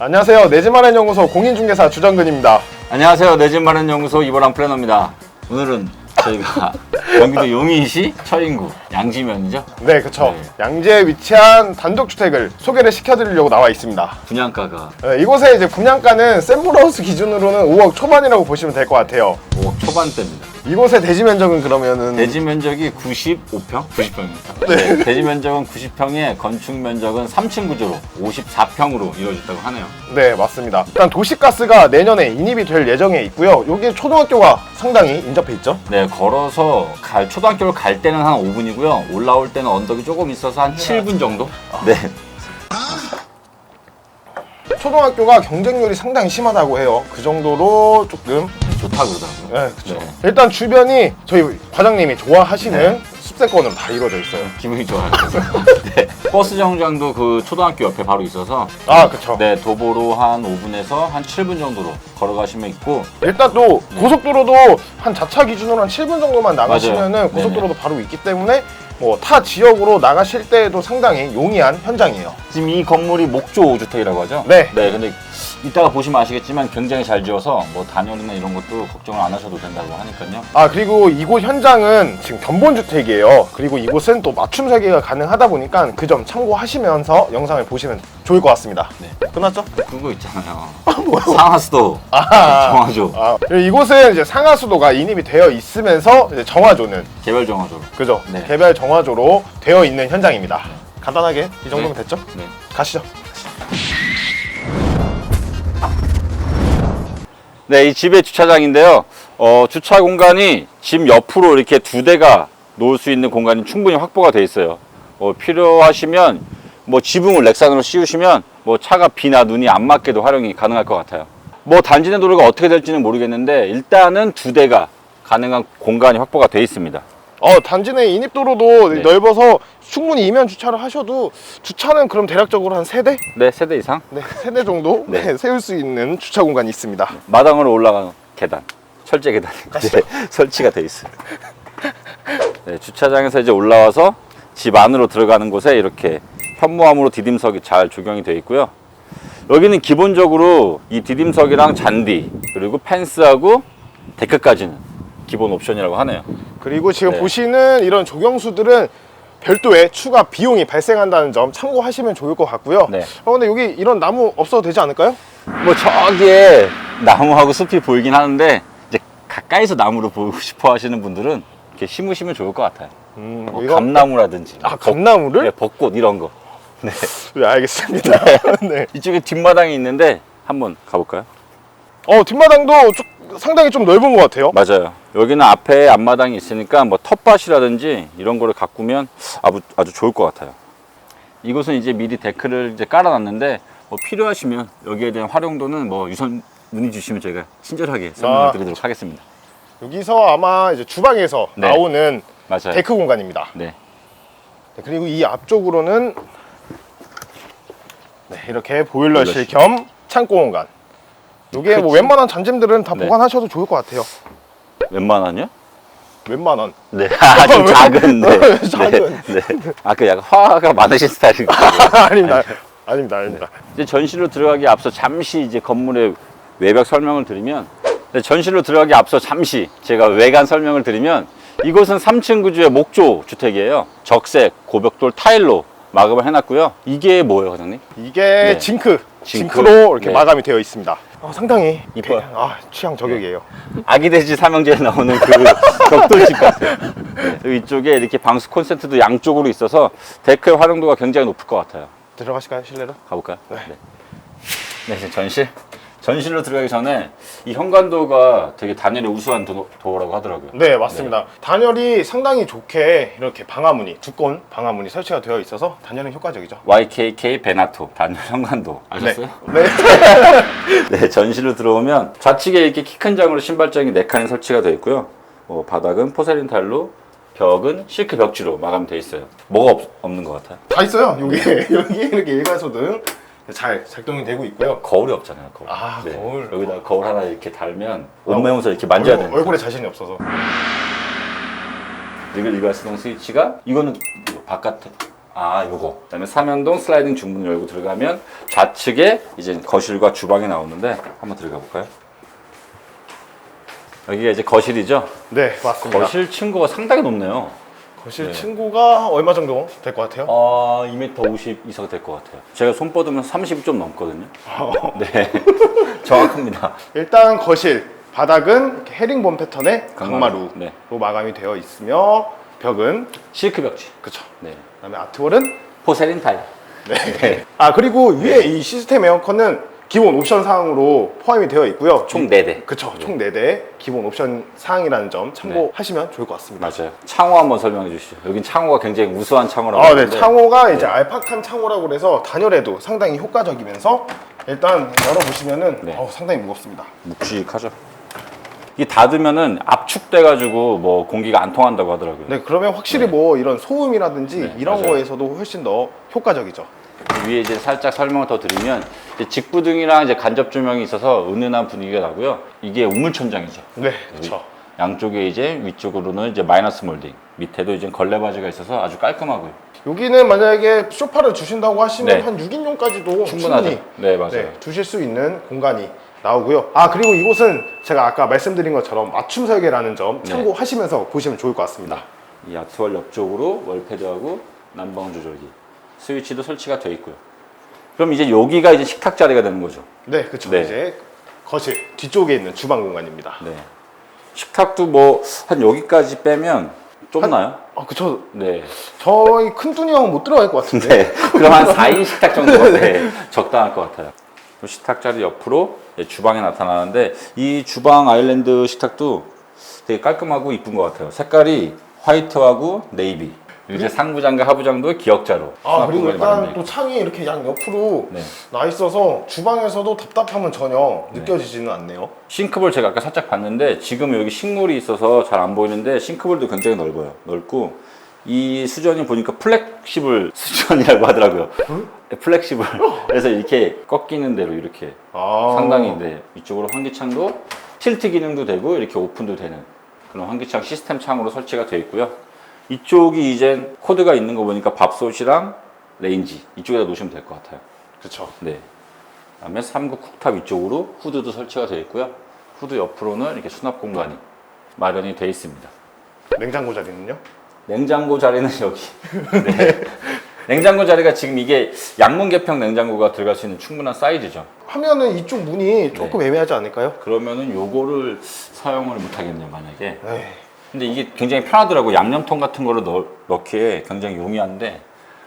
안녕하세요. 내집 마련 연구소 공인중개사 주정근입니다. 안녕하세요. 내 집 마련 연구소 이보람 플래너입니다. 오늘은 저희가 경기도 용인시 처인구 양지면이죠. 네, 그쵸. 네. 양재에 위치한 단독주택을 소개를 시켜드리려고 나와 있습니다. 분양가가 네, 이곳에 이제 분양가는 샘플하우스 기준으로는 5억 초반이라고 보시면 될 것 같아요. 5억 초반대입니다. 이곳의 대지 면적은 그러면은 대지 면적이 95평? 90평입니다. 네. 대지 면적은 90평에 건축 면적은 3층 구조로 54평으로 이루어졌다고 하네요. 네, 맞습니다. 일단 도시가스가 내년에 인입이 될 예정에 있고요. 여기 초등학교가 상당히 인접해 있죠. 네, 걸어서 갈 초등학교를 갈 때는 한 5분이고요. 올라올 때는 언덕이 조금 있어서 한 7분 정도? 네. 초등학교가 경쟁률이 상당히 심하다고 해요. 그 정도로 조금 좋다고 그러더라고요. 네, 그렇죠. 네. 일단 주변이 저희 과장님이 좋아하시는 네. 숲세권으로 다 이루어져 있어요. 기분이 좋아요. 네. 버스 정류장도 그 초등학교 옆에 바로 있어서 아, 그렇죠. 네, 도보로 한 5분에서 한 7분 정도로 걸어가시면 있고 일단 또 고속도로도 한 자차 기준으로 한 7분 정도만 나가시면은 맞아요. 고속도로도 바로 있기 때문에 뭐 타 지역으로 나가실 때에도 상당히 용이한 현장이에요. 지금 이 건물이 목조 5주택이라고 하죠? 네. 네, 근데 이따가 보시면 아시겠지만 굉장히 잘 지어서 뭐 단열이나 이런 것도 걱정을 안 하셔도 된다고 하니까요. 아 그리고 이곳 현장은 지금 견본주택이에요. 그리고 이곳은 또 맞춤 설계가 가능하다 보니까 그 점 참고하시면서 영상을 보시면 좋을 것 같습니다. 네. 끝났죠? 그거 있잖아요. 상하수도 아, 정화조 아, 그리고 이곳은 이제 상하수도가 인입이 되어 있으면서 이제 정화조는 개별 정화조. 그죠? 네. 개별 정화조로 되어 있는 현장입니다. 간단하게 이 정도면 네. 됐죠? 네. 가시죠. 네, 이 집의 주차장인데요. 어, 주차 공간이 집 옆으로 이렇게 두 대가 놓을 수 있는 공간이 충분히 확보가 돼 있어요. 어, 필요하시면 뭐 지붕을 렉산으로 씌우시면 뭐 차가 비나 눈이 안 맞게도 활용이 가능할 것 같아요. 뭐 단지 내 도로가 어떻게 될지는 모르겠는데 일단은 두 대가 가능한 공간이 확보가 돼 있습니다. 어, 단지 내 인입 도로도 네. 넓어서 충분히 이면 주차를 하셔도 주차는 그럼 대략적으로 한 세대 네, 세대 이상. 네, 세대 정도 네. 네, 세울 수 있는 주차 공간이 있습니다. 마당으로 올라가는 계단, 철제 계단이 이제 설치가 돼 있어요. 네, 주차장에서 이제 올라와서 집 안으로 들어가는 곳에 이렇게 현무암으로 디딤석이 잘 조경이 되어 있고요. 여기는 기본적으로 이 디딤석이랑 잔디 그리고 펜스하고 데크까지는 기본 옵션이라고 하네요. 그리고 지금 네. 보시는 이런 조경수들은 별도의 추가 비용이 발생한다는 점 참고하시면 좋을 것 같고요. 네. 어, 근데 여기 이런 나무 없어도 되지 않을까요? 뭐 저기에 나무하고 숲이 보이긴 하는데 이제 가까이서 나무를 보고 싶어 하시는 분들은 이렇게 심으시면 좋을 것 같아요. 음, 뭐 이거- 감나무라든지 아, 감나무를? 네, 벚꽃 이런 거. 네. 네, 알겠습니다. 네. 이쪽에 뒷마당이 있는데 한번 가볼까요? 어, 뒷마당도 쭉- 상당히 좀 넓은 것 같아요. 맞아요. 여기는 앞에 앞마당이 있으니까 뭐 텃밭이라든지 이런 거를 가꾸면 아주, 아주 좋을 것 같아요. 이곳은 이제 미리 데크를 이제 깔아놨는데 뭐 필요하시면 여기에 대한 활용도는 뭐 유선 문의 주시면 저희가 친절하게 설명을 아, 드리도록 하겠습니다. 여기서 아마 이제 주방에서 네. 나오는 맞아요. 데크 공간입니다. 네. 네, 그리고 이 앞쪽으로는 네, 이렇게 보일러실 보일러실. 겸 창고 공간. 이게 뭐 그치. 웬만한 잔짐들은 다 네. 보관하셔도 좋을 것 같아요. 웬만하냐? 웬만한. 네. 아, 좀 작은. 네. 작은. 네. 네. 아, 그 약간 화가 많으신 스타일이고. 아닙니다. 아닙니다. 아닙니다. 이제 전실로 들어가기 앞서 잠시 이제 건물의 외벽 설명을 드리면 네, 전실로 들어가기 앞서 잠시 제가 외관 설명을 드리면 이곳은 3층 구조의 목조 주택이에요. 적색 고벽돌 타일로 마감을 해놨고요. 이게 뭐예요, 과장님? 이게 네. 징크. 징크. 징크 로 이렇게 네. 마감이 되어 있습니다. 어, 상당히 이뻐요. 개- 아, 취향 저격이에요. 아기 돼지 삼형제에 나오는 그 벽돌집 같아요. 네, 그리고 이쪽에 이렇게 방수 콘센트도 양쪽으로 있어서 데크의 활용도가 굉장히 높을 것 같아요. 들어가실까요, 실내로? 가볼까요? 네. 네, 이제 전실. 전실로 들어가기 전에 이 현관도가 되게 단열이 우수한 도, 도어라고 하더라고요. 네, 맞습니다. 단열이 상당히 좋게 이렇게 방화문이 두꺼운 방화문이 설치가 되어 있어서 단열은 효과적이죠. YKK 베나토 단열 현관도 아셨어요? 네. 네, 전실로 들어오면 좌측에 이렇게 키 큰 장으로 신발장이 네 칸이 설치가 되어 있고요. 어, 바닥은 포세린 타일로 벽은 실크 벽지로 마감되어 있어요. 뭐가 없, 없는 것 같아요? 다 있어요. 여기 여기 이렇게 일괄소등 잘 작동이 되고 있고요. 거울이 없잖아요. 거울. 아, 거울. 여기다 거울 하나 이렇게 달면 옷매면서 이렇게 만져야 얼굴, 되는. 얼굴에 자신이 없어서. 그리고 일괄수동 스위치가 이거는 이거 바깥에 아, 요거. 그다음에 삼연동 슬라이딩 중문 열고 들어가면 좌측에 이제 거실과 주방이 나오는데 한번 들어가 볼까요? 여기가 이제 거실이죠. 네, 맞습니다. 거실 층고가 상당히 높네요. 네. 층고가 얼마 정도 될 것 같아요? 아, 2m 50 이상 될 것 같아요. 제가 손 뻗으면 30이 좀 넘거든요. 네. 정확합니다. 일단 거실 바닥은 이렇게 헤링본 패턴의 강마루. 강마루로 네. 마감이 되어 있으며 벽은 실크 벽지. 그쵸. 네. 그다음에 아트월은 포세린 타일. 네. 아 그리고 위에 이 시스템 에어컨은 기본 옵션 사항으로 포함이 되어 있고요. 총 4대. 그쵸. 총 4대 기본 옵션 사항이라는 점 참고하시면 좋을 것 같습니다. 맞아요. 창호 한번 설명해 주시죠. 여긴 창호가 굉장히 우수한 창호라고 아, 네. 하는데 창호가 이제 알파칸 창호라고 그래서 단열에도 상당히 효과적이면서 일단 열어보시면은 네. 어우, 상당히 무겁습니다. 묵직하죠. 이게 닫으면은 압축돼가지고 뭐 공기가 안 통한다고 하더라고요. 네, 그러면 확실히 뭐 이런 소음이라든지 네, 이런 맞아요. 거에서도 훨씬 더 효과적이죠. 위에 이제 살짝 설명을 더 드리면 이제 직부등이랑 이제 간접 조명이 있어서 은은한 분위기가 나고요. 이게 우물 천장이죠. 네, 그렇죠. 양쪽에 이제 위쪽으로는 이제 마이너스 몰딩, 밑에도 이제 걸레 바지가 있어서 아주 깔끔하고요. 여기는 만약에 소파를 주신다고 하시면 네. 한 6인용까지도 충분하죠. 충분히 네, 맞아요. 네, 두실 수 있는 공간이 나오고요. 아 그리고 이곳은 제가 아까 말씀드린 것처럼 맞춤 설계라는 점 네. 참고하시면서 보시면 좋을 것 같습니다. 이 아트월 옆쪽으로 월패드하고 난방 조절기, 스위치도 설치가 되어 있고요. 그럼 이제 여기가 이제 식탁 자리가 되는 거죠. 네, 그렇죠. 네. 이제 거실 뒤쪽에 있는 주방 공간입니다. 네. 식탁도 뭐 한 여기까지 빼면 좁나요? 아, 그쵸. 네. 저희 큰 뚜니 형은 못 들어갈 것 같은데. 네. 그럼 한 4인 식탁 정도가 네, 적당할 것 같아요. 또 식탁 자리 옆으로 네, 주방에 나타나는데 이 주방 아일랜드 식탁도 되게 깔끔하고 이쁜 것 같아요. 색깔이 화이트하고 네이비. 그리고 이제 상부장과 하부장도 기역자로. 아 수납 그리고 공간이 일단 마련돼 또. 창이 이렇게 양 옆으로 네. 나 있어서 주방에서도 답답함은 전혀 느껴지지는 않네요. 싱크볼 제가 아까 살짝 봤는데 지금 여기 식물이 있어서 잘 안 보이는데 싱크볼도 굉장히 넓어요. 넓고 이 수전이 보니까 플렉시블 수전이라고 하더라고요. 네, 플렉시블. 그래서 이렇게 꺾이는 대로 이렇게 아 상당히 네, 이쪽으로 환기창도 틸트 기능도 되고 이렇게 오픈도 되는 그런 환기창 시스템 창으로 설치가 되어 있고요. 이쪽이 이제 코드가 있는 거 보니까 밥솥이랑 레인지 이쪽에다 놓으시면 될 것 같아요. 그렇죠. 네. 그다음에 3구 쿡탑 위쪽으로 후드도 설치가 되어 있고요. 후드 옆으로는 이렇게 수납 공간이 마련이 되어 있습니다. 냉장고 자리는요? 냉장고 자리는 여기. 네. 냉장고 자리가 지금 이게 양문 개평 냉장고가 들어갈 수 있는 충분한 사이즈죠. 하면은 이쪽 문이 조금 애매하지 않을까요? 그러면은 요거를 사용을 못 하겠네요, 만약에. 에이, 근데 이게 굉장히 편하더라고. 양념통 같은 거를 넣, 넣기에 굉장히 용이한데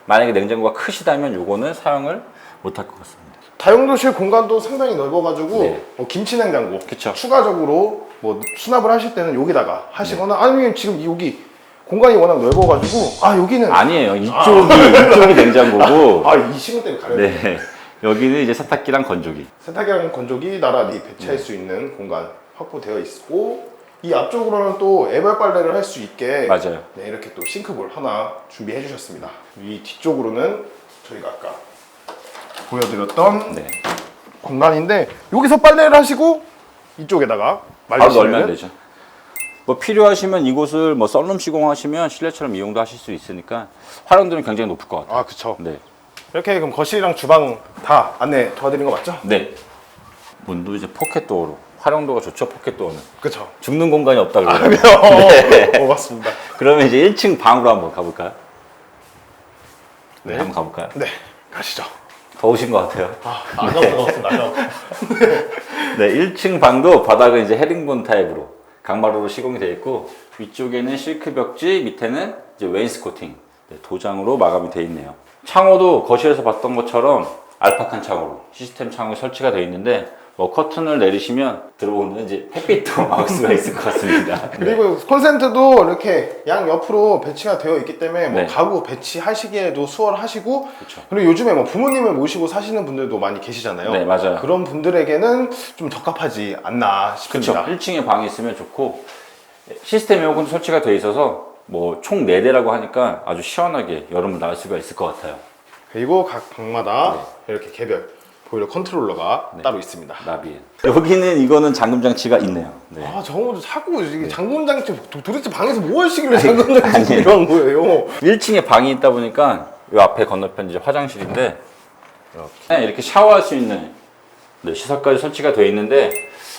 만약에 냉장고가 크시다면 요거는 사용을 못할 것 같습니다. 다용도실 공간도 상당히 넓어가지고 네. 뭐 김치 냉장고 그쵸. 추가적으로 뭐 수납을 하실 때는 여기다가 하시거나 아니면 지금 여기 공간이 워낙 넓어가지고 아 여기는 아니에요. 이쪽이 이쪽이 냉장고고 아 이 시간 때문에 가려 네. 여기는 이제 세탁기랑 건조기. 세탁기랑 건조기 나란히 배치할 네. 수 있는 공간 확보되어 있고 이 앞쪽으로는 또 애벌 빨래를 할 수 있게 맞아요. 네, 이렇게 또 싱크볼 하나 준비해 주셨습니다. 이 뒤쪽으로는 저희가 아까 보여드렸던 네. 공간인데 여기서 빨래를 하시고 이쪽에다가 바로 말리시면 널면 되죠. 뭐 필요하시면 이곳을 뭐 썬룸 시공하시면 실내처럼 이용도 하실 수 있으니까 활용도는 굉장히 높을 것 같아요. 아 그쵸 네. 이렇게 그럼 거실이랑 주방 다 안내 도와드린 거 맞죠? 네. 문도 이제 포켓 도어로 활용도가 좋죠. 포켓도어는 그쵸 죽는 공간이 없다 아, 그러요 그래요? 어, 맞습니다 그러면 이제 1층 방으로 한번 가볼까요? 네. 네. 한번 가볼까요? 네 가시죠 더우신 것 같아요. 아 안녕 반갑습니다 안녕 네, 1층 방도 바닥은 이제 헤링본 타입으로 강마루로 시공이 되어 있고 위쪽에는 실크 벽지, 밑에는 이제 웨인스코팅 네, 도장으로 마감이 되어 있네요. 창호도 거실에서 봤던 것처럼 알파칸 창호로 시스템 창호에 설치가 되어 있는데 뭐 커튼을 내리시면 들어오는 이제 햇빛도 막을 수가 있을 것 같습니다. 네. 그리고 콘센트도 이렇게 양 옆으로 배치가 되어 있기 때문에 뭐 네. 가구 배치하시기에도 수월하시고 그쵸. 그리고 요즘에 뭐 부모님을 모시고 사시는 분들도 많이 계시잖아요. 네, 맞아요. 그런 분들에게는 좀 적합하지 않나 그렇죠. 싶습니다. 1층에 방이 있으면 좋고 시스템 에어컨도 설치가 되어 있어서 뭐 총 4대라고 하니까 아주 시원하게 여름을 나을 수가 있을 것 같아요. 그리고 각 방마다 네. 이렇게 개별 보일러 컨트롤러가 따로 있습니다. 나비엔. 여기는 이거는 잠금 장치가 있네요. 네. 아, 저거 자꾸 이게 잠금 장치 도- 도대체 방에서 뭐 하시길래 잠금 장치 아니에요. 필요한 거예요? 1층에 방이 있다 보니까 이 앞에 건너편 이제 화장실인데 이렇게, 이렇게 샤워할 수 있는 네, 시설까지 설치가 되어 있는데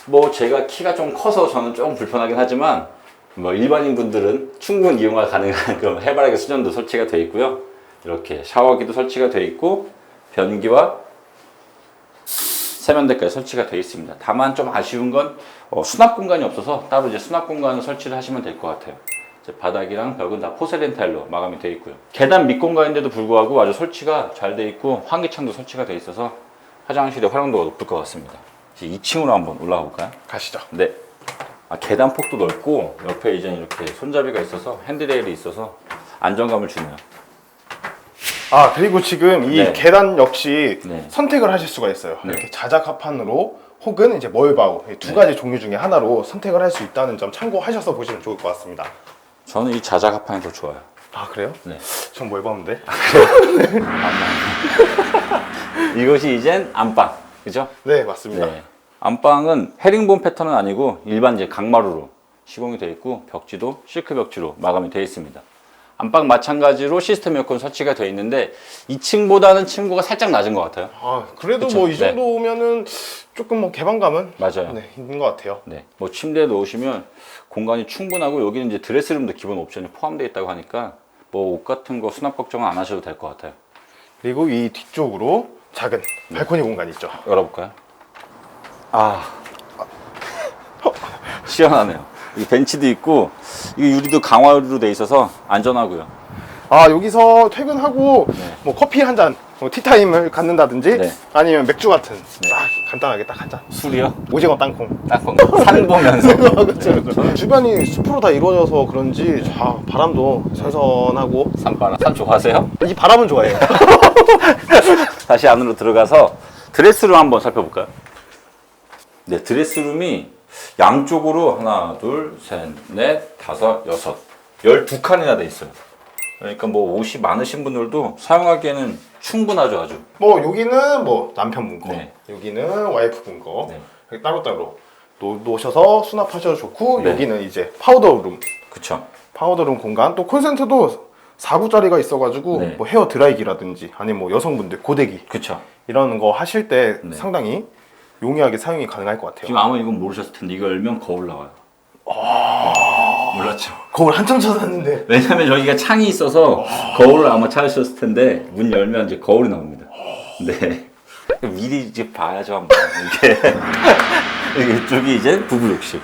뭐 제가 키가 좀 커서 저는 조금 불편하긴 하지만 뭐 일반인 분들은 충분 이용가 가능한 그런 해바라기 수전도 설치가 되어 있고요. 이렇게 샤워기도 설치가 되어 있고 변기와 세면대까지 설치가 되어 있습니다. 다만 좀 아쉬운 건 어, 수납 공간이 없어서 따로 이제 수납 공간을 설치를 하시면 될 것 같아요. 바닥이랑 벽은 다 포세린 타일로 마감이 되어 있고요. 계단 밑공간인데도 불구하고 아주 설치가 잘 되어 있고 환기창도 설치가 되어 있어서 화장실의 활용도가 높을 것 같습니다. 이제 2층으로 한번 올라가 볼까요? 가시죠. 네. 아, 계단 폭도 넓고 옆에 이제 이렇게 손잡이가 있어서 핸드레일이 있어서 안정감을 주네요. 아 그리고 지금 이 네. 계단 역시 네. 선택을 하실 수가 있어요. 네. 이렇게 자작 합판으로 혹은 이제 멀바우 이두 네. 가지 종류 중에 하나로 선택을 할 수 있다는 점 참고하셔서 보시면 좋을 것 같습니다. 저는 이 자작 합판이 더 좋아요. 아 그래요? 네. 전 멀바우인데. 이것이 이젠 안방. 그죠? 네 맞습니다. 네. 안방은 헤링본 패턴은 아니고 일반 이제 강마루로 시공이 되어 있고 벽지도 실크 벽지로 마감이 되어 있습니다. 안방 마찬가지로 시스템 에어컨 설치가 되어 있는데 2층보다는 층고가 살짝 낮은 것 같아요. 아 그래도 그쵸? 뭐 이 네. 정도면은 조금 뭐 개방감은 맞아요. 네, 있는 것 같아요. 네, 뭐 침대에 놓으시면 공간이 충분하고 여기는 이제 드레스룸도 기본 옵션이 포함되어 있다고 하니까 뭐 옷 같은 거 수납 걱정은 안 하셔도 될 것 같아요. 그리고 이 뒤쪽으로 작은 네. 발코니 공간이 있죠. 열어볼까요? 아, 시원하네요. 이 벤치도 있고 이 유리도 강화유리로 돼 있어서 안전하고요. 아 여기서 퇴근하고 네. 뭐 커피 한 잔, 뭐 티타임을 갖는다든지 네. 아니면 맥주 같은 딱 간단하게 딱 한 잔. 술이요? 오징어 땅콩. 딱산 보면서. 그렇죠, 그렇죠. 주변이 숲으로 다 이루어져서 그런지 자, 바람도 선선하고 산바람. 산 좋아하세요? 이 바람은 좋아해요. 다시 안으로 들어가서 드레스룸 한번 살펴볼까요? 네, 드레스룸이 양쪽으로 하나, 둘, 셋, 넷, 다섯, 여섯, 열두 칸이나 돼 있어요. 그러니까 뭐 옷이 많으신 분들도 사용하기에는 충분하죠, 아주. 뭐 여기는 뭐 남편분 거, 네. 여기는 와이프분 거 네. 이렇게 따로따로 놓, 놓으셔서 수납하셔도 좋고 네. 여기는 이제 파우더룸, 그쵸. 파우더룸 공간 또 콘센트도 4구짜리가 있어가지고 네. 뭐 헤어 드라이기라든지 아니면 뭐 여성분들 고데기 그쵸. 이런 거 하실 때 네. 상당히 용이하게 사용이 가능할 것 같아요. 지금 아마 이건 모르셨을 텐데 이거 열면 거울 나와요. 몰랐죠. 거울 한참 찾았는데 왜냐면 저기가 창이 있어서 거울을 아마 찾으셨을 텐데 문 열면 이제 거울이 나옵니다. 네. 미리 이제 봐야죠 한번 이게 이쪽이 이제 부부 욕실.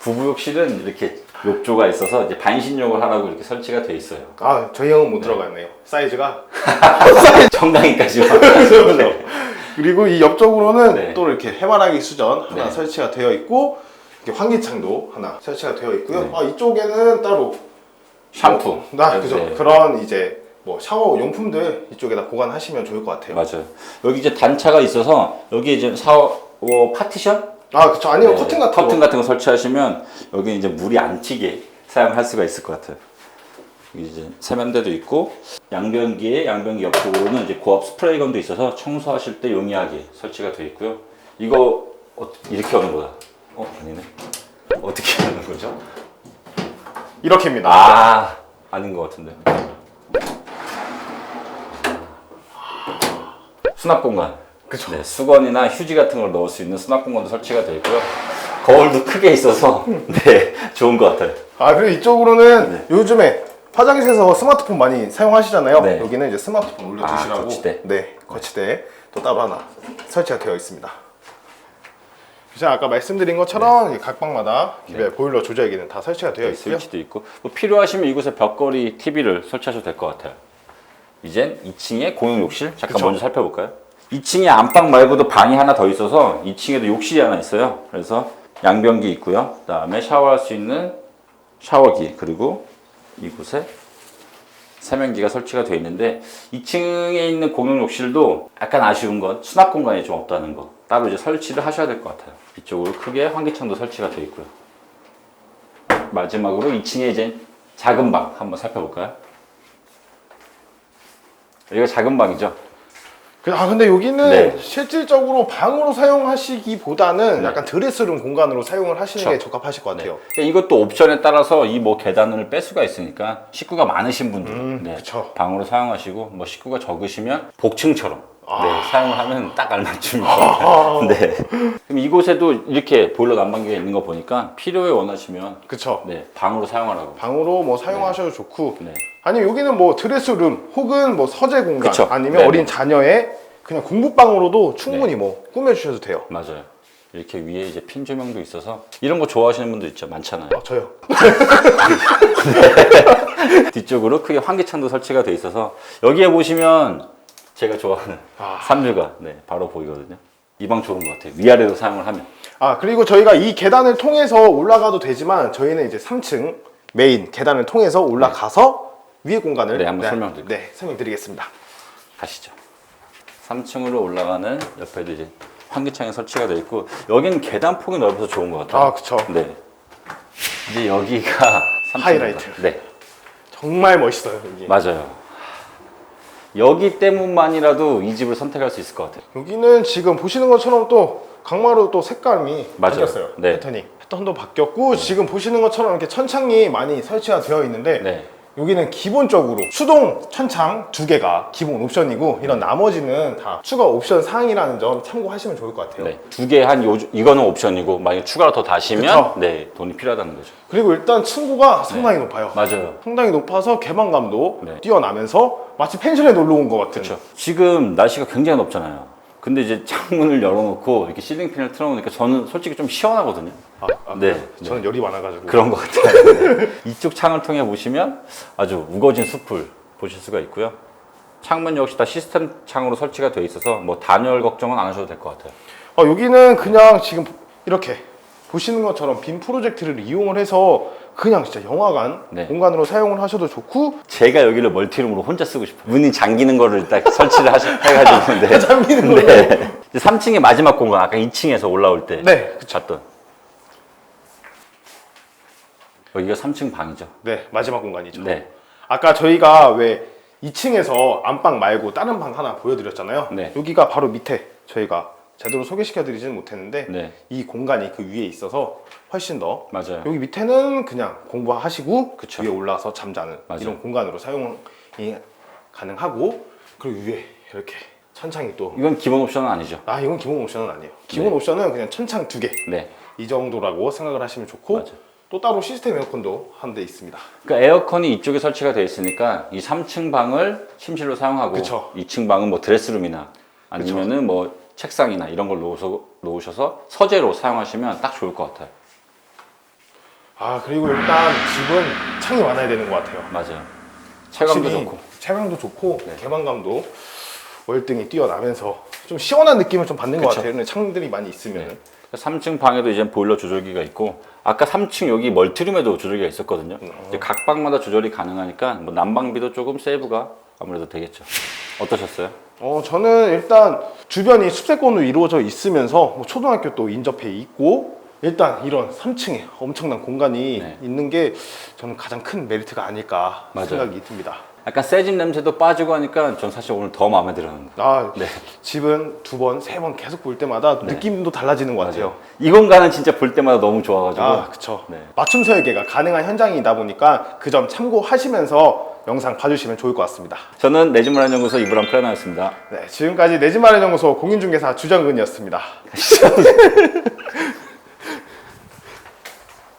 부부 욕실은 이렇게 욕조가 있어서 이제 반신욕을 하라고 이렇게 설치가 돼 있어요. 아 저희 형은 못 들어가네요. 사이즈가 정강이까지만. 그렇죠. 그리고 이 옆쪽으로는 네. 또 이렇게 해바라기 수전 하나 네. 설치가 되어 있고 이렇게 환기창도 하나 설치가 되어 있고요. 네. 아 이쪽에는 따로 샴푸. 나 그죠. 네. 그런 이제 뭐 샤워 용품들 이쪽에다 보관하시면 좋을 것 같아요. 맞아요. 여기 이제 단차가 있어서 여기 이제 샤워 파티션 아 그쵸. 아니면 네, 커튼 같은 커튼 거. 같은 거 설치하시면 여기 이제 물이 안 튀게 사용할 수가 있을 것 같아요. 이제 세면대도 있고 양변기에 양변기 옆쪽으로는 이제 고압 스프레이건도 있어서 청소하실 때 용이하게 설치가 되어 있고요. 이거 어, 이렇게 하는 거다. 어 아니네. 어떻게 하는 거죠? 이렇게입니다. 아 아닌 것 같은데. 수납 공간. 그쵸. 네, 수건이나 휴지 같은 걸 넣을 수 있는 수납 공간도 설치가 되어 있고요. 거울도 크게 있어서 네 좋은 것 같아요. 아 그리고 이쪽으로는 요즘에 화장실에서 스마트폰 많이 사용하시잖아요. 네. 여기는 이제 스마트폰 올려두시라고. 아, 거치대. 네, 거치대 또 따로 하나 설치가 되어 있습니다. 제가 아까 말씀드린 것처럼 이 각방마다 기별 보일러 조절기는 다 설치가 되어 네, 있고요. 스위치도 있고 뭐 필요하시면 이곳에 벽걸이 TV를 설치하셔도 될 것 같아요. 이젠 2층에 공용 욕실 잠깐 그쵸. 먼저 살펴볼까요? 2층에 안방 말고도 방이 하나 더 있어서 2층에도 욕실이 하나 있어요. 그래서 양변기 있고요. 그다음에 샤워할 수 있는 샤워기 그리고 이곳에 세면기가 설치가 되어 있는데 2층에 있는 공용 욕실도 약간 아쉬운 건 수납 공간이 좀 없다는 거 따로 이제 설치를 하셔야 될 것 같아요. 이쪽으로 크게 환기창도 설치가 되어 있고요. 마지막으로 2층에 이제 작은 방 한번 살펴볼까요? 여기가 작은 방이죠. 그- 아 근데 여기는 네. 실질적으로 방으로 사용하시기보다는 약간 드레스룸 공간으로 사용을 하시는 게 그렇죠. 적합하실 것 같아요. 그러니까 이것도 옵션에 따라서 이 뭐 계단을 뺄 수가 있으니까 식구가 많으신 분들 음, 네, 그쵸. 방으로 사용하시고 뭐 식구가 적으시면 복층처럼 아. 네, 사용을 하면 딱 알맞춤일 것 같아요. 네. 그럼 이곳에도 이렇게 보일러 난방기가 있는 거 보니까 필요에 원하시면 그쵸. 네, 방으로 사용하라고. 방으로 뭐 사용하셔도 좋고 네. 아니면 여기는 뭐 드레스룸 혹은 뭐 서재 공간 그쵸. 아니면 네네. 어린 자녀의 그냥 공부방으로도 충분히 뭐 꾸며주셔도 돼요. 맞아요. 이렇게 위에 이제 핀 조명도 있어서 이런 거 좋아하시는 분들 있죠. 많잖아요. 아, 저요. 뒤쪽으로 크게 환기창도 설치가 돼 있어서 여기에 보시면 제가 좋아하는 아. 삼류가 네, 바로 보이거든요. 이 방 좋은 것 같아요. 위아래로 사용을 하면. 아 그리고 저희가 이 계단을 통해서 올라가도 되지만 저희는 이제 3층 메인 계단을 통해서 올라가서 위에 공간을 네, 한번 설명드릴게요. 네, 설명드리겠습니다. 가시죠. 3층으로 올라가는 옆에도 이제 환기창이 설치가 되어 있고 여기는 계단 폭이 넓어서 좋은 것 같아요. 아 그쵸. 네. 이제 여기가 3층입니다. 하이라이트. 네, 정말 멋있어요 여기. 맞아요. 여기 때문만이라도 이 집을 선택할 수 있을 것 같아요. 여기는 지금 보시는 것처럼 또 강마루 또 색감이 맞아요. 바뀌었어요. 네. 패턴이 패턴도 바뀌었고 지금 보시는 것처럼 이렇게 천창이 많이 설치가 되어 있는데 네. 여기는 기본적으로 수동 천창 두 개가 기본 옵션이고 이런 나머지는 다 추가 옵션 사항이라는 점 참고하시면 좋을 것 같아요. 네. 두 개 한 요, 이거는 옵션이고 만약에 추가로 더 다시면 그쵸. 네, 돈이 필요하다는 거죠. 그리고 일단 층고가 상당히 높아요. 맞아요. 상당히 높아서 개방감도 네. 뛰어나면서 마치 펜션에 놀러 온 것 같은. 지금 날씨가 굉장히 덥잖아요. 근데 이제 창문을 열어놓고 이렇게 실링팬을 틀어놓으니까 저는 솔직히 좀 시원하거든요. 아, 아, 네. 저는 열이 많아가지고. 그런 것 같아요. 네. 이쪽 창을 통해 보시면 아주 우거진 숲을 보실 수가 있고요. 창문 역시 다 시스템 창으로 설치가 되어 있어서 뭐 단열 걱정은 안 하셔도 될 것 같아요. 어, 여기는 그냥 지금 이렇게 보시는 것처럼 빔 프로젝트를 이용을 해서 그냥 진짜 영화관 네. 공간으로 사용을 하셔도 좋고 제가 여기를 멀티룸으로 혼자 쓰고 싶어요. 문이 잠기는 거를 딱 설치를 하셔, 해가지고 있는데. 잠기는 걸로. 네. 3층의 마지막 공간, 아까 2층에서 올라올 때. 네, 봤던. 여기가 3층 방이죠. 네, 마지막 공간이죠. 네. 아까 저희가 왜 2층에서 안방 말고 다른 방 하나 보여드렸잖아요. 네. 여기가 바로 밑에 저희가 제대로 소개시켜드리지는 못했는데 네. 이 공간이 그 위에 있어서 훨씬 더 맞아요. 여기 밑에는 그냥 공부하시고 그쵸. 위에 올라와서 잠자는 맞아요. 이런 공간으로 사용이 가능하고 그리고 위에 이렇게 천창이 또 이건 기본 옵션은 아니죠. 아 이건 기본 옵션은 아니에요. 기본 네. 옵션은 그냥 천창 두개이 네. 정도라고 생각을 하시면 좋고 맞아요. 또 따로 시스템 에어컨도 한 대 있습니다. 그러니까 에어컨이 이쪽에 설치가 되어 있으니까 이 3층 방을 침실로 사용하고 그쵸. 2층 방은 뭐 드레스룸이나 아니면은 뭐 책상이나 이런 걸 놓으셔, 놓으셔서 서재로 사용하시면 딱 좋을 것 같아요. 아 그리고 일단 집은 창이 많아야 되는 것 같아요. 맞아요. 체감도 확실히 좋고. 체감도 좋고 네. 개방감도 월등히 뛰어나면서 좀 시원한 느낌을 좀 받는 것 그쵸. 같아요. 창들이 많이 있으면. 네. 3층 방에도 이제 보일러 조절기가 있고 아까 3층 여기 멀티룸에도 조절기가 있었거든요. 음. 이제 각 방마다 조절이 가능하니까 뭐 난방비도 조금 세이브가 아무래도 되겠죠. 어떠셨어요? 어 저는 일단 주변이 숲세권으로 이루어져 있으면서 뭐 초등학교 또 인접해 있고 일단 이런 3층에 엄청난 공간이 네. 있는 게 저는 가장 큰 메리트가 아닐까 맞아요. 생각이 듭니다. 약간 새집 냄새도 빠지고 하니까 전 사실 오늘 더 마음에 들었는데. 아 네. 집은 두 번, 세 번 계속 볼 때마다 느낌도 달라지는 것 같아요. 이 공간은 진짜 볼 때마다 너무 좋아가지고. 아, 그쵸. 네. 맞춤 설계가 가능한 현장이다 보니까 그 점 참고하시면서 영상 봐주시면 좋을 것 같습니다. 저는 내집 마련 연구소 이브람 플래너였습니다. 네, 지금까지 내집 마련 연구소 공인중개사 주정근이었습니다.